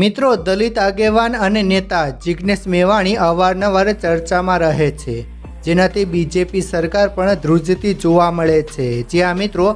મિત્રો, દલિત આગેવાન અને નેતા જિગ્નેશ મેવાણી અવારનવાર ચર્ચામાં રહે છે, જેનાથી બીજેપી સરકાર પણ ધ્રુજતી જોવા મળે છે. જ્યાં મિત્રો,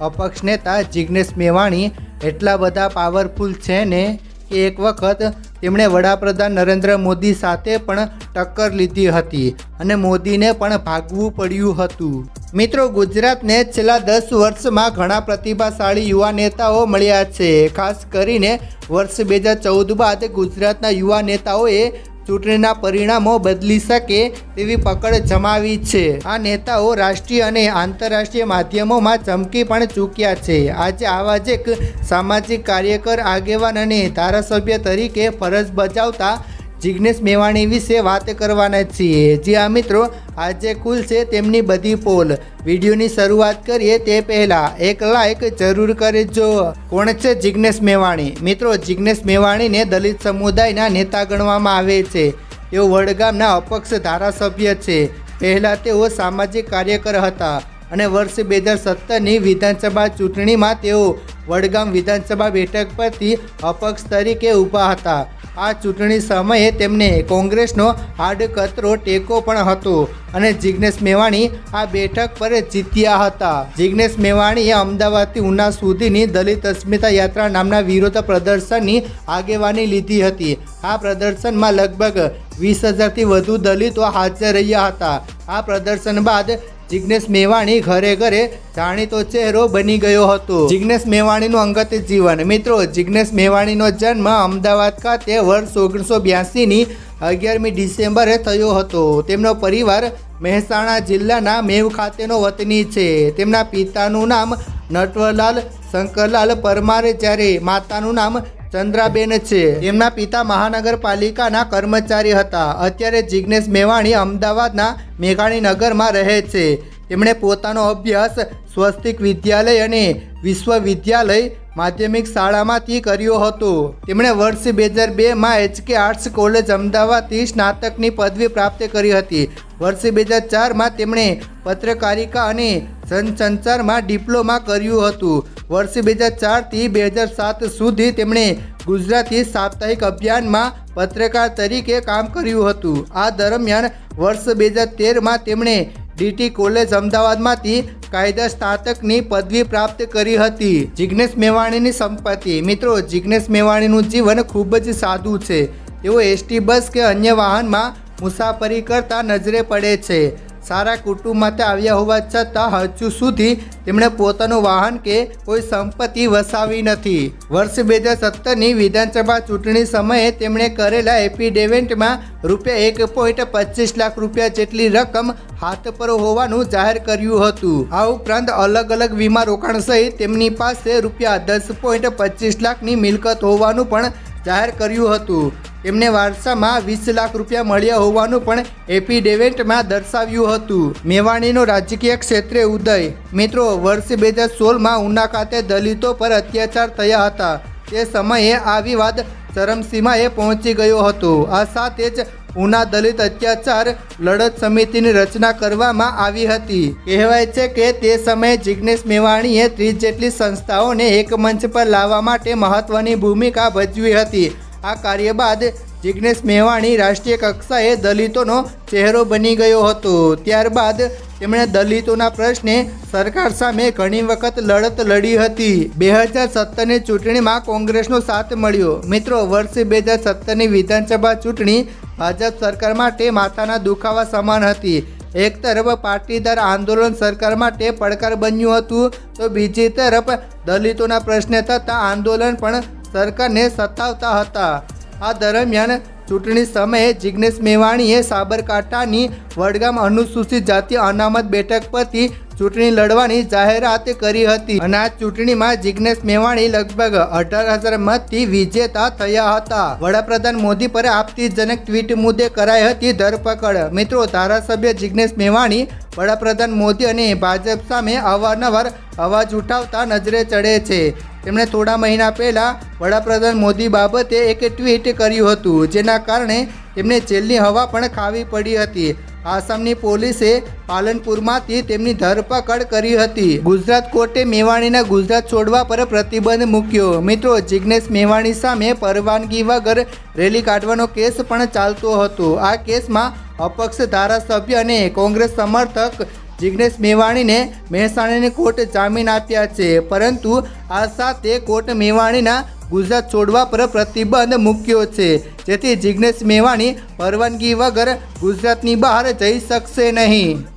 અપક્ષ નેતા જિગ્નેશ મેવાણી એટલા બધા પાવરફુલ છે ને કે એક વખત તેમણે વડાપ્રધાન નરેન્દ્ર મોદી સાથે પણ ટક્કર લીધી હતી અને મોદીને પણ ભાગવું પડ્યું હતું. મિત્રો, ગુજરાતને છેલ્લા દસ વર્ષમાં ઘણા પ્રતિભાશાળી યુવા નેતાઓ મળ્યા છે. ખાસ કરીને વર્ષ બે હજાર ચૌદ બાદ ગુજરાતના યુવા નેતાઓએ ચૂંટણીના પરિણામો બદલી શકે તેવી પકડ જમાવી છે. આ નેતાઓ રાષ્ટ્રીય અને આંતરરાષ્ટ્રીય માધ્યમોમાં ચમકી પણ ચૂક્યા છે. આજે આવા જ એક સામાજિક કાર્યકર, આગેવાન અને ધારાસભ્ય તરીકે ફરજ બજાવતા જિગ્નેશ મેવાણી વિશે વાત કરવાના છીએ. જ્યાં મિત્રો, આજે કુલ છે તેમની બધી પોલ. વિડીયોની શરૂઆત કરીએ તે પહેલાં એક લાઈક જરૂર કરજો. કોણ છે જિગ્નેશ મેવાણી? મિત્રો, જિગ્નેશ મેવાણીને દલિત સમુદાયના નેતા ગણવામાં આવે છે. તેઓ વડગામના અપક્ષ ધારાસભ્ય છે. પહેલાં તેઓ સામાજિક કાર્યકર હતા અને વર્ષ બે હજાર સત્તરની વિધાનસભા ચૂંટણીમાં તેઓ વડગામ વિધાનસભા બેઠક પરથી અપક્ષ તરીકે ઊભા હતા. આ ચૂંટણી સમયે તેમને કોંગ્રેસનો હાડકતરો ટેકો પણ હતો અને જિગ્નેશ મેવાણી આ બેઠક પર જીત્યા હતા. જિગ્નેશ મેવાણીએ અમદાવાદથી ઉના સુધીની દલિત અસ્મિતા યાત્રા નામના વિરોધ પ્રદર્શનની આગેવાની લીધી હતી. આ પ્રદર્શનમાં લગભગ વીસ હજારથી વધુ દલિતો હાજર રહ્યા હતા. આ પ્રદર્શન બાદ જિગ્નેશ મેવાણી ઘરે ઘરે જાણીતો ચહેરો બની ગયો હતો. જિગ્નેશ મેવાણીનું અંગત જીવન. મિત્રો, જિગ્નેશ મેવાણીનો જન્મ અમદાવાદ ખાતે વર્ષ ઓગણીસો બ્યાસીની અગિયારમી ડિસેમ્બરે થયો હતો. તેમનો પરિવાર મહેસાણા જિલ્લાના મેવ ખાતેનો વતની છે. તેમના પિતાનું નામ નટવરલાલ શંકરલાલ પરમાર જ્યારે માતાનું નામ ચંદ્રાબેન છે. તેમના પિતા મહાનગરપાલિકાના કર્મચારી હતા. અત્યારે જિજ્ઞેશ મેવાણી અમદાવાદના મેઘાણીનગરમાં રહે છે. તેમણે પોતાનો અભ્યાસ સ્વસ્તિક વિદ્યાલય અને વિશ્વવિદ્યાલય માધ્યમિક શાળામાંથી કર્યો હતો. તેમણે વર્ષ બે હજાર બેમાં એચકે આર્ટ્સ કોલેજ અમદાવાદથી સ્નાતકની પદવી પ્રાપ્ત કરી હતી. વર્ષ બે હજાર ચારમાં તેમણે પત્રકારિકા અને જનસંચારમાં ડિપ્લોમા કર્યું હતું. વર્ષ બે હજાર ચારથી બે હજાર સાત સુધી તેમણે ગુજરાતી સાપ્તાહિક અભિયાનમાં પત્રકાર તરીકે કામ કર્યું હતું. આ દરમિયાન વર્ષ બે હજાર તેરમાં તેમણે ડીટી કોલેજ અમદાવાદમાંથી કાયદા સ્નાતકની પદવી પ્રાપ્ત કરી હતી. જિગ્નેશ મેવાણીની સંપત્તિ. મિત્રો, જિગ્નેશ મેવાણીનું જીવન ખૂબ જ સાદું છે. તેઓ એસટી બસ કે અન્ય વાહનમાં મુસાફરી કરતા નજરે પડે છે. સારા કુટુંબમાંથી આવ્યા હોવા છતાં હજુ સુધી તેમણે પોતાનું વાહન કે કોઈ સંપત્તિ વસાવી નથી. વર્ષ બે હજાર સત્તરની વિધાનસભા ચૂંટણી સમયે તેમણે કરેલા એફિડેવિટમાં રૂપિયા એક પોઈન્ટ પચીસ લાખ રૂપિયા જેટલી રકમ હાથ પર હોવાનું જાહેર કર્યું હતું. આ ઉપરાંત અલગ અલગ વીમા રોકાણ સહિત તેમની પાસે રૂપિયા દસ પોઈન્ટ પચીસ લાખની મિલકત હોવાનું પણ જાહેર કર્યું હતું. તેમને વારસામાં વીસ લાખ રૂપિયા મળ્યા હોવાનું પણ એફિડેવિટમાં દર્શાવ્યું હતું. મેવાણીનો રાજકીય ક્ષેત્રે ઉદય. મિત્રો, વર્ષ બે હજાર સોળમાં ઉના ખાતે દલિતો પર અત્યાચાર થયા હતા. તે સમયે આ વિવાદ ચરમસીમાએ પહોંચી ગયો હતો. આ સાથે જ ઉના દલિત અત્યાચાર લડત સમિતિની રચના કરવામાં આવી હતી. કહેવાય છે કે તે સમયે જિગ્નેશ મેવાણીએ ત્રીસ જેટલી સંસ્થાઓને એક મંચ પર લાવવા માટે મહત્વની ભૂમિકા ભજવી હતી. આ કાર્ય બાદ જિગ્નેશ મેવાણી રાષ્ટ્રીય કક્ષાએ દલિતોનો ચહેરો બની ગયો હતો. ત્યારબાદ તેમણે દલિતોના પ્રશ્ને સરકાર સામે ઘણી વખત લડત લડી હતી. બે હજાર સત્તરની ચૂંટણીમાં કોંગ્રેસનો સાથ મળ્યો. મિત્રો, વર્ષ બે હજાર સત્તરની વિધાનસભા ચૂંટણી ભાજપ સરકાર માટે માથાના દુખાવા સમાન હતી. એક તરફ પાટીદાર આંદોલન સરકાર માટે પડકાર બન્યું હતું, તો બીજી તરફ દલિતોના પ્રશ્ને થતાં આંદોલન પણ સરકારને સતાવતા હતા. આ દરમિયાન ચૂંટણી સમયે જિગ્નેશ મેવાણીએ સાબરકાંઠાની વડગામ અનુસૂચિત જાતિ અનામત બેઠક પરથી ચૂંટણી લડવાની જાહેરાત કરી હતી. અને આ ચૂંટણીમાં જિગ્નેશ મેવાણી લગભગ અઢાર હજાર મતથી વિજેતા થયા હતા. વડાપ્રધાન મોદી પર આપત્તિજનક ટ્વીટ મુદ્દે કરાઈ હતી ધરપકડ. મિત્રો, ધારાસભ્ય જિગ્નેશ મેવાણી વડાપ્રધાન મોદી અને ભાજપ સામે અવારનવાર અવાજ ઉઠાવતા નજરે ચડે છે. તેમણે થોડા મહિના પહેલાં વડાપ્રધાન મોદી બાબતે એક ટ્વીટ કર્યું હતું, જેના કારણે તેમને જેલની હવા પણ ખાવી પડી હતી. આસામની પોલીસે પાલનપુરમાંથી તેમની ધરપકડ કરી હતી. ગુજરાત કોર્ટે મેવાણીના ગુજરાત છોડવા પર પ્રતિબંધ મૂક્યો. મિત્રો, જિગ્નેશ મેવાણી સામે પરવાનગી વગર રેલી કાઢવાનો કેસ પણ ચાલતો હતો. આ કેસમાં અપક્ષ ધારાસભ્ય અને કોંગ્રેસ સમર્થક જિગ્નેશ મેવાણીને મહેસાણાની કોર્ટ જામીન આપ્યા છે. પરંતુ આ સાથે કોર્ટ મેવાણીના ગુજરાત છોડવા પર પ્રતિબંધ મૂક્યો છે. જેથી જિગ્નેશ મેવાણી પરવાનગી વગર ગુજરાતની બહાર જઈ શકશે નહીં.